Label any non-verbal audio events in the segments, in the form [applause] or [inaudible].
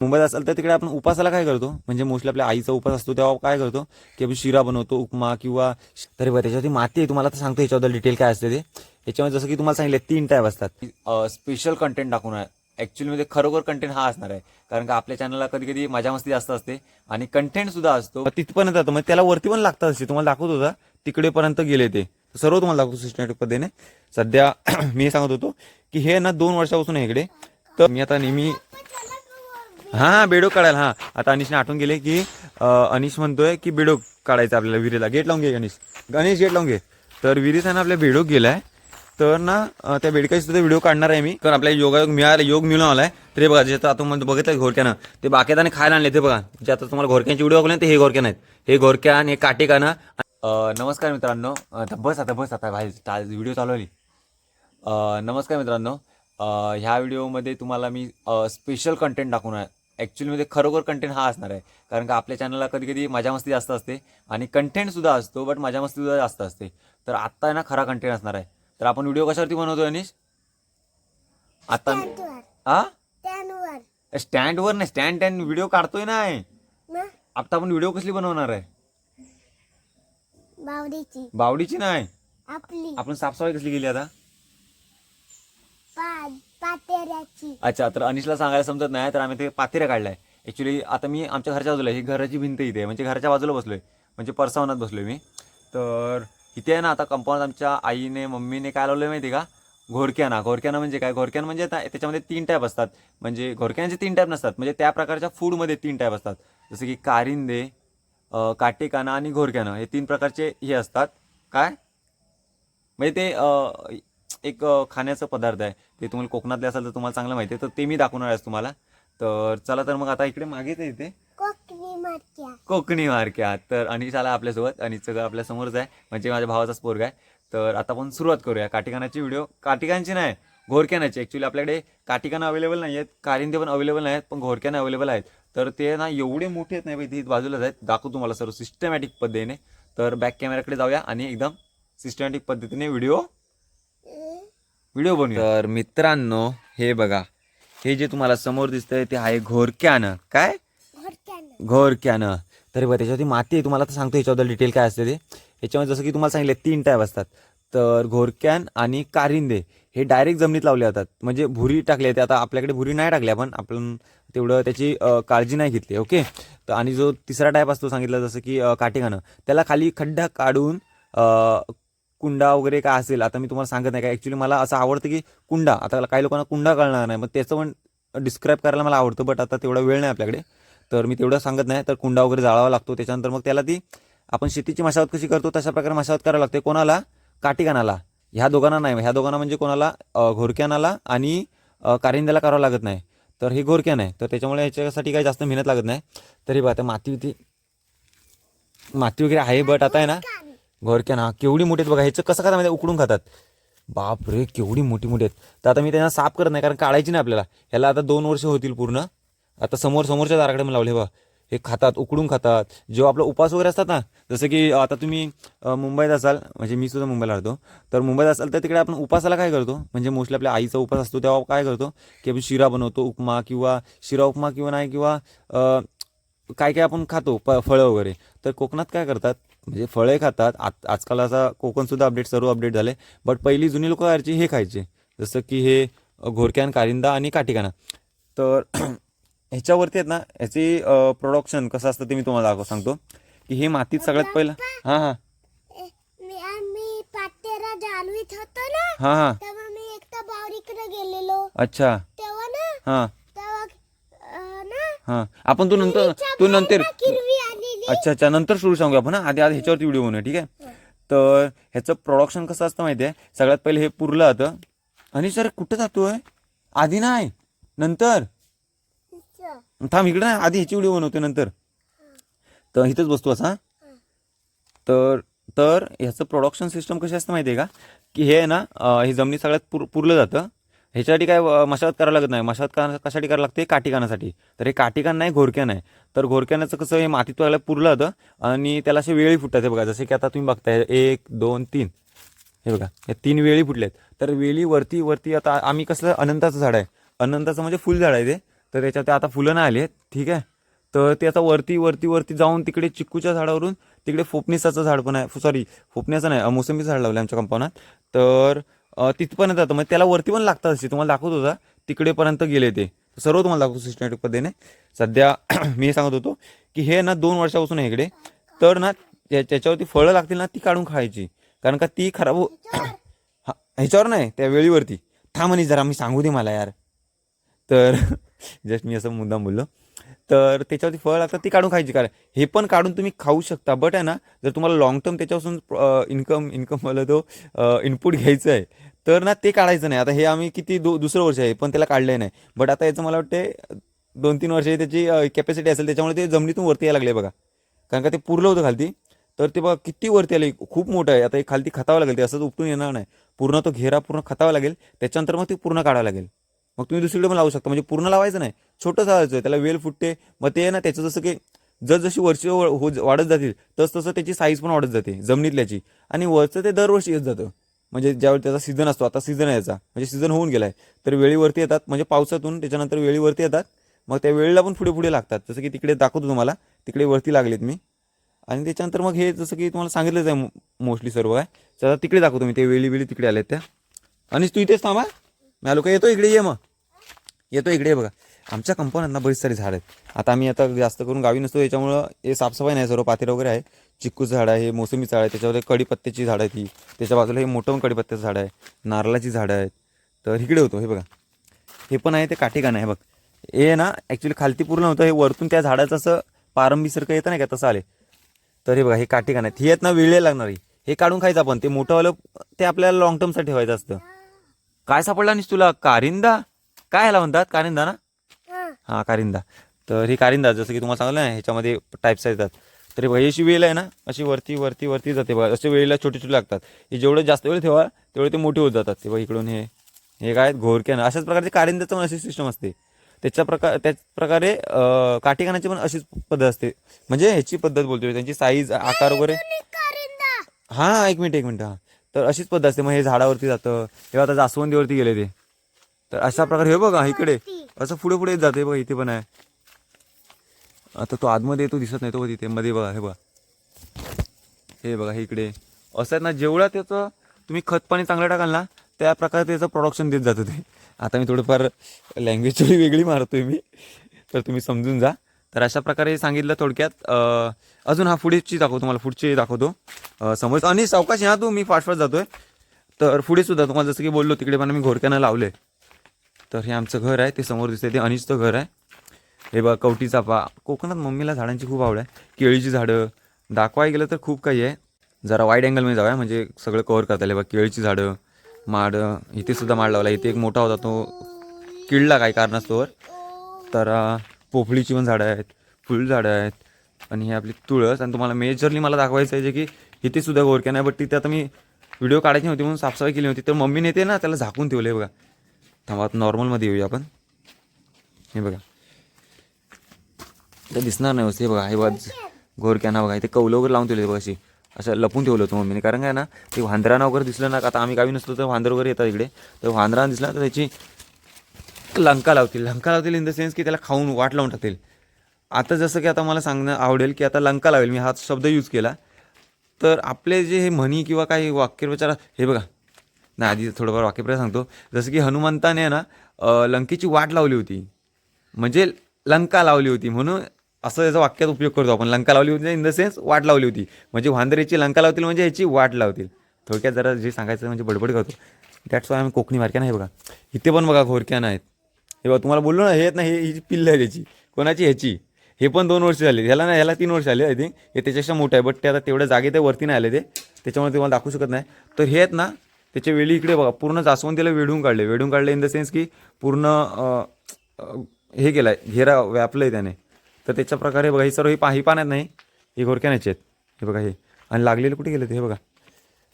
मुंबईत असेल तर तिकडे आपण उपासाला काय करतो? म्हणजे मोस्टली आपल्या आईचा उपास असतो तेव्हा काय करतो? की आपण शिरा बनवतो उपमा किंवा तरी बरं त्याच्यावरती माती आहे तुम्हाला तर सांगतो याच्याबद्दल डिटेल काय असते ते. याच्यामध्ये जसं की तुम्हाला सांगितलं तीन टाईप असतात. स्पेशल कंटेंट टाकून आहे. ऍक्च्युली खरोखर कंटेंट हा असणार आहे. कारण का आपल्या चॅनलला कधी कधी मजा मस्ती जास्त असते आणि कंटेंट सुद्धा असतो. तिथपर्यंत जातो. म्हणजे त्याला वरती पण लागतात असे. तुम्हाला दाखवत होता तिकडेपर्यंत गेले ते. सर्व तुम्हाला दाखवतो सिस्टमॅटिक पद्धतीने. सध्या [clears throat] मी सांगत होतो की हे ना दोन वर्षापासून आहे इकडे. तर मी आता नेहमी हा बेडोक काढायला हा. आता अनिशने आठवून गेले की अनिश म्हणतोय की बेडोक काढायचं आपल्याला विहिरीला. गेट लावून घे गणेश गणेश गेट लावून घे. तर विहिरीचा ना आपल्या बेडोक गेलाय. तर ना त्या बेडकाची सुद्धा व्हिडिओ काढणार आहे मी. कारण आपल्याला योगायोग मिळाला योग मिळून आलाय तर हे बघा जे आता तुम्हाला बघितलं घोरक्यानं. ते बाकेदाने खायला आणले ते बघा. जे आता तुम्हाला घोरक्यांचे व्हिडिओ बघले ते हे घोरक्यान आहेत हे घोरक्यान हे काटेकानं. नमस्कार मित्रांनो. आता बस आता बस आता. भाई व्हिडिओ चालवली नमस्कार मित्रांनो. ह्या व्हिडिओमध्ये तुम्हाला मी स्पेशल कंटेंट दाखवणार ॲक्च्युलीमध्ये खरोखर कंटेंट हा असणार आहे. कारण का आपल्या चॅनलला कधी कधी मजा मस्ती जास्त असते आणि कंटेंट सुद्धा असतो बट मजा मस्ती सुद्धा जास्त असते. तर आत्ता आहे ना खरा कंटेंट असणार आहे. तर आपण व्हिडिओ कशावरती बनवतो अनिश? आता स्टँडवर आ? स्टँडवर नाही स्टँड स्टँड व्हिडिओ काढतोय ना आता आपण व्हिडिओ कसली बनवणार आहे? बावडीची. बावडीची नाही. आपली. आपण साफसफाई कसली केली आता? पातेऱ्याची. अच्छा तर अनिशला सांगायला समजत नाही तर आम्ही ते पातेऱ्या काढलाय. ऍक्च्युली आता मी आमच्या घरच्या बाजूला ही घराची भिंत इथे आहे. म्हणजे घराच्या बाजूला बसलोय. म्हणजे परसावनात बसलोय मी. तर इथे आहे ना आता कंपाऊंड आमच्या आईने मम्मीने काय लावलंय माहिती का? घोरक्याना घोरक्याना म्हणजे काय? घोरक्यान म्हणजे त्याच्यामध्ये तीन टाईप असतात. म्हणजे घोरक्यांचे तीन टाईप नसतात. म्हणजे त्या प्रकारच्या फूडमध्ये तीन टाईप असतात. जसं की कारिंदे काटेकाना आणि घोरक्यानं हे तीन प्रकारचे हे असतात. काय? म्हणजे ते एक खाण्याचा पदार्थ आहे. ते तुम्हाला कोकणातले असाल तर तुम्हाला चांगलं माहिती आहे. तर ते मी दाखवणार आहे तुम्हाला. तर चला तर मग आता इकडे मागेच आहे इथे. कोकणी मारक्या. कोकणी मार्क्या. तर अनिश आला आपल्यासोबत. आणि सगळं आपल्या समोरच आहे. म्हणजे माझ्या भावाचाच पोरगा आहे. तर आता आपण सुरुवात करूया. काटिकानाची व्हिडिओ. काटिकांची नाही घोरक्यानाची ॲक्च्युली आपल्याकडे काटिकानं अवेलेबल नाही आहेत कारिंदे पण अवेलेबल नाही आहेत पण घोरक्यानं अवेलेबल आहेत. तर ते ना एवढे मोठे आहेत नाही इथे बाजूलाच आहेत. दाखवू तुम्हाला सर्व सिस्टमॅटिक पद्धतीने. तर बॅक कॅमेराकडे जाऊया आणि एकदम सिस्टमॅटिक पद्धतीने व्हिडिओ व्हिडिओ बनवूया. तर मित्रांनो हे बघा. हे जे तुम्हाला समोर दिसतंय ते आहे घोरक्यानं. काय? घोरक्यानं. घोरक्यानं. तर बघा त्याच्यावरती माती आहे. तुम्हाला तर सांगतो याच्याबद्दल डिटेल काय असते ते. याच्यामध्ये जसं की तुम्हाला सांगितलं तीन टाईप असतात. तर घोरक्यान आणि कारिंदे. हे डायरेक्ट जमिनीत लावले जातात. म्हणजे भुरी टाकली आहे ते आता आपल्याकडे भुरी नाही टाकली आपण आपण तेवढं त्याची काळजी नाही घेतली ओके? तर आणि जो तिसरा टाईप असतो सांगितलं जसं की अ, काटेकानं त्याला खाली खड्डा काढून कुंडा वगैरे काय असेल आता मी तुम्हाला सांगत नाही. का ॲक्च्युली मला असं आवडतं की कुंडा आता काही लोकांना कुंडा कळणार नाही. मग त्याचं पण डिस्क्राईब करायला मला आवडतं बट आता तेवढा वेळ नाही आपल्याकडे. तर मी तेवढं सांगत नाही. तर कुंडा वगैरे जाळावा लागतो. त्याच्यानंतर मग त्याला ती आपण शेतीची मशावत कशी करतो तशा प्रकारे मशावत करायला लागते. कोणाला? काटीकानाला ह्या दोघांना नाही. ह्या दोघांना म्हणजे कोणाला? घोरक्यानाला आणि कारिंद्याला करावं लागत नाही. तर हे घोरक्यान आहे तर त्याच्यामुळे ह्याच्यासाठी काही जास्त मेहनत लागत नाही. तरी बघा आता माती होती माती वगैरे आहे बट आता आहे ना घोरक्या ना केवढी मोठी आहेत बघा ह्याचं कसं खाता माहिती उकडून खातात. बाप रे केवढी मोठी मोठी आहेत. तर आता मी त्यांना साफ करत नाही कारण काढायची नाही आपल्याला. ह्याला आता दोन वर्ष होतील पूर्ण. आता समोर समोरच्या दाराकडे मला लावले बा हे खातात उकडून खातात. जेव्हा आपलं उपास वगैरे असतात ना जसं की आता तुम्ही मुंबईत असाल म्हणजे मी सुद्धा मुंबईला राहतो. तर मुंबईत असाल तर तिकडे आपण उपासाला काय करतो? म्हणजे मोस्टली आपल्या आईचा उपास असतो तेव्हा काय करतो? की आपण शिरा बनवतो उपमा किंवा शिरा उपमा किंवा नाही किंवा काय काय आपण खातो प फळं वगैरे. तर कोकणात काय करतात? म्हणजे फळे खातात. आज आजकाल असा कोकणसुद्धा अपडेट सर्व अपडेट झाले. बट पहिली जुनी लोक करायची हे खायचे. जसं की हे घोरक्यान कारिंदा आणि काटिकाना तर [clears throat] ह्याच्यावरती आहेत ना ह्याची प्रोडक्शन कसं असतं ते मी तुम्हाला दाखव सांगतो. की हे मातीत सगळ्यात पहिलं हां हां. हां हां. गेलेलो. अच्छा. हां. हां. आपण तू नंतर तू नंतर अच्छा अच्छा. नंतर सुरू सांगू आपण आधी आधी ह्याच्यावरती व्हिडिओ बनवूया ठीक आहे? तर ह्याचं प्रोडक्शन कसं असतं माहिती आहे? सगळ्यात पहिले हे पुरलं जातं आणि सर कुठं जातोय? आधी नाही. नंतर? थांब इकडे नाही. आधी ह्याची व्हिडिओ बनवतो नंतर. तर इथंच बसतो असा तर तर ह्याचं प्रोडक्शन सिस्टम कशी असतं माहिती आहे का? की हे आहे ना हे जमिनी सगळ्यात पुर पुरलं जातं. ह्याच्यासाठी काय मशागत करावं लागत नाही. मशागत करा कशासाठी करायला लागते? काटिकानासाठी तर हे काटिकान नाही घोरक्यान आहे तर घोरक्यानाचं कसं हे मातीत व्हायला पुरलं होतं आणि त्याला असे वेळी फुटतात. हे बघा जसे की आता तुम्ही बघताय एक दोन तीन. हे बघा या तीन वेळी फुटल्यात तर वेळी वरती वरती आता आम्ही कसलं अनंताचं झाड आहे. अनंताचं म्हणजे फुल झाड आहे ते. तर त्याच्यात ते आता फुलं नाही आली आहेत. ठीक आहे? तर ते आता वरती वरती वरती जाऊन तिकडे चिक्कूच्या झाडावरून तिकडे फोपनिसाचं झाड पण आहे. सॉरी फोपण्याचं नाही मोसंबीचं झाड लावलं आमच्या कंपाऊंडात तर तिथपर्यंत जातं. मग त्याला वरती पण लागतात असे तुम्हाला दाखवत होता. तिकडेपर्यंत गेले ते. सर्व तुम्हाला दाखवतो सिस्टमॅटिक पद्धतीने. सध्या [clears throat] मी हे सांगत होतो की हे ना दोन वर्षापासून आहे इकडे. तर ना त्याच्यावरती फळं लागतील ना ती काढून खायची. कारण का ती खराब हो [clears throat] हा ह्याच्यावर नाही त्या वेळीवरती. थांब आणि जरा मी सांगू दे मला यार. तर [laughs] जस्ट मी असं मुद्दाम बोललो. तर त्याच्यावरती फळ लागतात ती काढून खायची. कारण हे पण काढून तुम्ही खाऊ शकता. बट आहे ना जर तुम्हाला लॉंग टर्म त्याच्यापासून इन्कम इन्कम मला तो इनपुट घ्यायचं आहे तर ना ते काढायचं नाही. आता हे आम्ही किती दो दुसरं वर्ष आहे पण त्याला काढलं नाही. बट आता याचं मला वाटते दोन तीन वर्ष त्याची कॅपॅसिटी असेल त्याच्यामुळे ते जमिनीतून वरती यायला लागले बघा. कारण का ते पुरलं होतं खालती. तर ते बघा किती वरती आले खूप मोठं आहे. आता हे खालती खतावं लागेल ते असंच उपटून येणार नाही. पूर्ण तो घेरा पूर्ण खतावा लागेल त्याच्यानंतर मग ते पूर्ण काढावं लागेल. मग तुम्ही दुसरीकडे पण लावू शकता. म्हणजे पूर्ण लावायचं नाही. छोटं असायचं त्याला वेल फुटते. मग ते आहे ना त्याचं जसं की जसजशी वर्ष हो वाढत जातील तस तसं त्याची साईज पण वाढत जाते जमिनीतल्याची. आणि वरचं ते दरवर्षी येत जातं. म्हणजे ज्यावेळी त्याचा सीझन असतो आता सीझन आहे याचा. म्हणजे सीझन होऊन गेलाय. तर वेळीवरती येतात. म्हणजे पावसातून त्याच्यानंतर वेळीवरती येतात. मग त्या वेळेला पण पुढे पुढे लागतात. जसं की तिकडे दाखवतो तुम्हाला. तिकडे वरती लागलेत मी. आणि त्याच्यानंतर मग हे जसं की तुम्हाला सांगितलंच आहे मोस्टली सर्व काय. तर आता तिकडे दाखवतो मी. ते वेळी वेळी तिकडे आलेत त्या. आणि तू इथेच थांबा. मी आलो का? येतो इकडे ये मग. येतो इकडे बघा. आमच्या कंपाऊंडात ना बरीच सारी झाड आहेत. आता आम्ही आता जास्त करून गावी नसतो याच्यामुळं हे साफसफाई नाही सर्व पातेर वगैरे आहे. चिक्कूचं झाड आहे मोसंबीचं झाड आहे त्याच्यावर कडीपत्त्याची झाड आहे ती त्याच्या बाजूला हे मोठं कडीपत्त्याचं झाड आहे. नारळाची झाडं आहेत. तर इकडे होतो हे बघा. हे पण आहे ते काठीकान आहे बघ. हे ना ॲक्च्युली खालती पूर्ण होतं हे वरतून त्या झाडाचं असं पारंबीसारखं येतं नाही का तसं आले. तर हे बघा हे काठिकाण आहेत. ही आहेत ना वेळ लागणारी. हे काढून खायचं आपण. ते मोठंवालं ते आपल्याला लॉंग टर्मसाठी ठेवायचं असतं. काय सापडला निस तुला? कारिंदा? काय ह्याला म्हणतात? कारिंदा ना? हा कारिंदा. तर ही कारिंदा जसं की तुम्हाला सांगितलं ना ह्याच्यामध्ये टाईप्स येतात. तर हे बघा ही अशी वेल आहे ना अशी वरती वरती वरती जाते बघा. असे वेळेला छोटे छोटे लागतात. हे जेवढं जास्त वेळ ठेवा तेवढे ते मोठे होत जातात. ते बघा इकडून हे. हे काय घोरक्यानं अशाच प्रकारचे कारिंद्याचं पण अशी सिस्टम असते. त्याच्या प्रकार त्याच प्रकारे अं, काठीकानाची पण अशीच पद्धत असते. म्हणजे ह्याची पद्धत बोलतोय त्यांची साईज आकार वगैरे. हां एक मिनिट एक मिनिट. हां. तर अशीच पद्धत असते. मग हे झाडावरती जातं. हे आता जास्वंदीवरती गेले ते. तर अशा प्रकारे हे बघा इकडे. असं पुढे पुढे येत जाते बघा इथे पण आहे. आता तो आतमध्ये येतो दिसत नाही तो तिथे. मध्ये बघा हे बघा. हे बघा हे इकडे. असं आहे ना जेवढा त्याचं तुम्ही खत पाणी चांगलं टाकाल ना त्या प्रकारे त्याचं प्रोडक्शन देत जातं ते. आता मी थोडंफार लँग्वेज थोडी वेगळी मारतोय मी. तर तुम्ही समजून जा. तर अशा प्रकारे सांगितलं थोडक्यात. अजून हा पुढेची दाखवतो तुम्हाला पुढची दाखवतो. समज आणि सावकाश ह्या तू मी फास्ट फास्ट जातोय. तर पुढे सुद्धा तुम्हाला जसं की बोललो तिकडे पण मी घोरक्यानं लावले तर हे आमचं घर आहे ते समोर दिसतंय ते अनिशचं घर आहे. हे बघा कवटी चाफा कोकणात मम्मीला झाडांची खूप आवड आहे. केळीची झाडं. दाखवायला गेलं तर खूप काही आहे. जरा वाईड अँगलमध्ये जाऊया म्हणजे सगळं कव्हर करता येईल बघा केळीची झाडं माड इथे सुद्धा माड लावला. इथे एक मोठा होता तो किडला काही कारणास्तवर तर पोफळीची पण झाडं आहेत फुलझाडं आहेत. आणि हे आपली तुळस. आणि तुम्हाला मेजरली मला दाखवायचं आहे जे की इथे सुद्धा गोरक्या नाही बट तिथे आता मी व्हिडिओ काढायची नव्हती म्हणून साफसफाई केली होती तर मम्मीने ते ना त्याला झाकून ठेवलं बघा. थांबा आता नॉर्मलमध्ये येऊया आपण. हे बघा. ते दिसणार नाही व्यवस्थित. हे बघा हे बघा गोरक्याना बघा. इथे कौलं वगैरे लावून ठेवले बघा अशी. असं लपून ठेवलं होतं मम्मीने. कारण काय ना ते वांदराना वगैरे दिसलं ना का आता आम्ही गावी नसतो तर वांदर वगैरे येतात इकडे. तर वांदरान दिसला तर त्याची लंका लावतील. लंका लावतील इन द सेन्स की त्याला खाऊन वाट लावून टाकतील. आता जसं की आता मला सांगणं आवडेल की आता लंका लावेल. मी हा शब्द यूज केला. तर आपले जे हे म्हणी किंवा काही वाक्यप्रचार हे बघा. नाही आधी थोडंफार वाक्यप्रय सांगतो. जसं की हनुमंताने ना लंकेची वाट लावली होती. म्हणजे लंका लावली होती म्हणून असं याचा वाक्यात उपयोग करतो आपण. लंका लावली होती इन द सेन्स वाट लावली होती. म्हणजे वांदरेची लंका लावतील म्हणजे याची वाट लावतील. थोडक्यात जरा जे सांगायचं म्हणजे बडबड करतो. दॅट्स वाय आम्ही कोकणी मार्क्या नाही बघा. इथे पण बघा घोरक्यानं आहेत. हे बघा तुम्हाला बोललो ना हे आहेत ना हे ही पिल्ल पिल्लं आहे त्याची. कोणाची? ह्याची. हे पण दोन वर्ष झाले. ह्याला ना ह्याला तीन वर्ष आले आय थिंक हे त्याच्यापेक्षा मोठं आहे बट ते आता तेवढ्या जागे ते वरती नाही आले ते. त्याच्यामुळे तुम्हाला दाखवू शकत नाही. तर हे आहेत ना त्याच्या वेळी इकडे बघा पूर्ण जास्वंदीला वेढून काढले. वेढून काढले इन द सेन्स की पूर्ण हे केलं आहे घेरा व्यापलं आहे त्याने. तर त्याच्या प्रकारे बघा ही सर्व ही पा ही पाण्यात नाही ही नाहीचे आहेत. हे बघा हे. आणि लागलेले कुठे गेले ते हे बघा?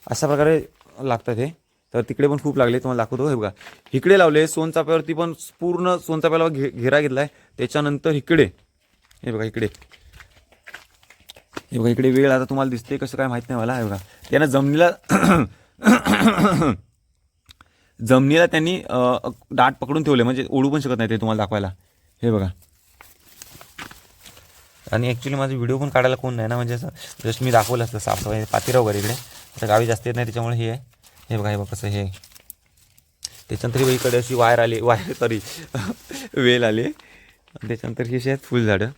अशा प्रकारे लागतात हे. तर तिकडे पण खूप लागले तुम्हाला दाखवतो हे बघा. इकडे लावले सोनचाप्यावरती पण पूर्ण सोनचाप्याला घे घेरा घेतला आहे त्याच्यानंतर इकडे हे बघा इकडे. हे बघा इकडे वेळ आता तुम्हाला दिसते कसं काय माहीत नाही मला हे बघा. त्यानं जमिनीला [coughs] जमिनीला त्यांनी दाट पकडून ठेवले म्हणजे ओढू पण शकत नाही ते तुम्हाला दाखवायला. हे बघा. आणि ॲक्च्युली माझा व्हिडिओ पण काढायला कोण नाही ना म्हणजे असं जस्ट मी दाखवलं असतं साफसफाई पातीरा वगैरे इकडे. आता गावी जास्त येत नाही त्याच्यामुळे हे आहे. हे बघा हे बघा कसं हे आहे. त्याच्यानंतर ही इकडे अशी वायर आली वायर सॉरी [laughs] वेल आली. आणि त्याच्यानंतर ही अशी आहेत फुलझाडं.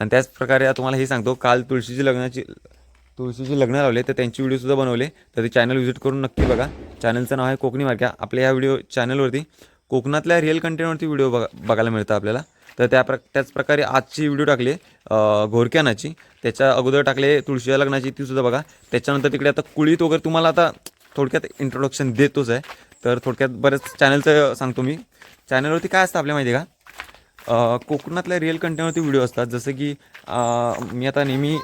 आणि त्याच प्रकारे तुम्हाला हे सांगतो काल तुळशीची लग्नाची तुळशीची लग्न लावले तर त्यांची व्हिडिओसुद्धा बनवले. तर ते चॅनल व्हिजिट करून नक्की बघा. चॅनलचं नाव आहे कोकणी मार्क्या आपल्या ह्या व्हिडिओ चॅनलवरती कोकणातल्या रिअल कंटेंटवरती व्हिडिओ बघा बघायला मिळतं आपल्याला. तर त्या प्र त्याच प्रकारे आजची व्हिडिओ टाकली घोरक्यानाची. त्याच्या अगोदर टाकले तुळशीच्या लग्नाची तीसुद्धा बघा. त्याच्यानंतर तिकडे आता कुळीत वगैरे तुम्हाला आता थोडक्यात इंट्रोडक्शन देतोच आहे. तर थोडक्यात बरेच चॅनलचं सांगतो मी. चॅनलवरती काय असतं आपल्या माहिती आहे का कोकणातल्या रिअल कंटेंटवरती व्हिडिओ असतात. जसं की मी आता नेहमी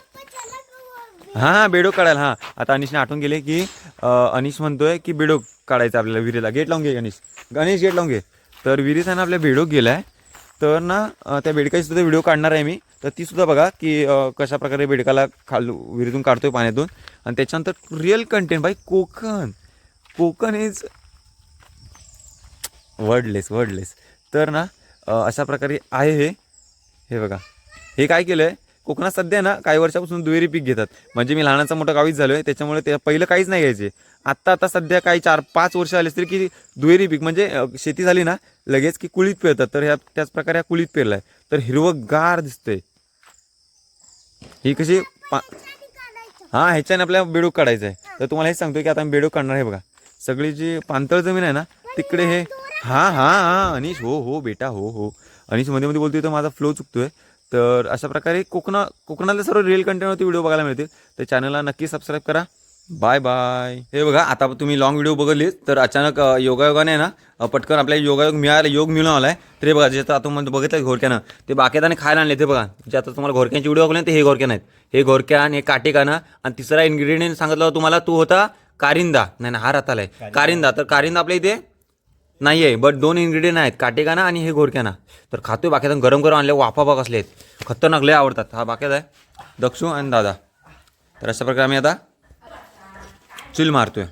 हां हां बेडोक काढायला हां. आता अनिशने आठवून गेले की अनिश म्हणतोय की बेडोक काढायचं आपल्याला विहिरीला. गेट लावून घे गणेश. गणेश गेट लावून घे. तर विहिरीचा ना आपल्या बेडोक गेला आहे तर ना त्या बेडकाची सुद्धा व्हिडिओ काढणार आहे मी. तर ती सुद्धा बघा की कशा प्रकारे बेडकाला खाल विहिरीतून काढतोय पाण्यातून. आणि त्याच्यानंतर real content by Konkan. Konkan is wordless wordless तर ना अशा प्रकारे आहे हे. हे बघा. हे काय केलं आहे कोकणात सध्या ना काही वर्षापासून दुहेरी पीक घेतात. म्हणजे मी लहानाचा मोठा गावीच झालो आहे त्याच्यामुळे ते पहिलं काहीच नाही घ्यायचे. आत्ता आता सध्या काही चार पाच वर्ष आले तरी की दुहेरी पीक म्हणजे शेती झाली ना लगेच की कुळीत पेरतात. तर ह्या त्याच प्रकारे ह्या कुळीत पेरला आहे तर हिरवं गार दिसतंय. ही कशी पा हां ह्याच्याने आपल्याला बेडूक काढायचं आहे तर तुम्हाला हे सांगतो की आता आम्ही बेडूक काढणार आहे बघा. सगळी जी पांतळ जमीन आहे ना तिकडे हे हां हां हां अनिश हो हो बेटा हो हो. अनिशमध्ये मध्ये बोलतोय तर माझा फ्लो चुकतोय. तर अशा प्रकारे कोकणा कोकणातले सर्व रिअल कंटेंटवरती व्हिडिओ बघायला मिळतील. तर चॅनलला नक्की सबस्क्राईब करा. बाय बाय हे बघा आता तुम्ही लॉंग व्हिडिओ बघितली तर अचानक योगायोगाने ना पटकन आपल्याला योगायोग मिळाला योग मिळून आलाय. तर हे बघा जे आता आपण बघितलं घोरक्यानं ते बाकेदाने खायला आणले ते बघा. जे आता तुम्हाला घोरक्यांचे व्हिडिओ बघले ते हे घोरक्यान आहेत. हे घोरक्यान हे काटेकाना आणि तिसरा इन्ग्रेडियंट सांगितलं तुम्हाला तो होता कारिंदा. नाही ना हा राहत आलाय कारिंदा. तर कारिंदा आपल्या इथे नाही आहे बट दोन इन्ग्रेडियंट आहेत काटेकाना आणि हे घोरक्याना तर खातोय बाक्यात गरम गरम आणले वाफा बघ असले आहेत खतरनाक लय आवडतात. हा बाक्यात आहे. दक्षू आणि दादा. तर अशा प्रकारे आम्ही आता चिल मारतोय.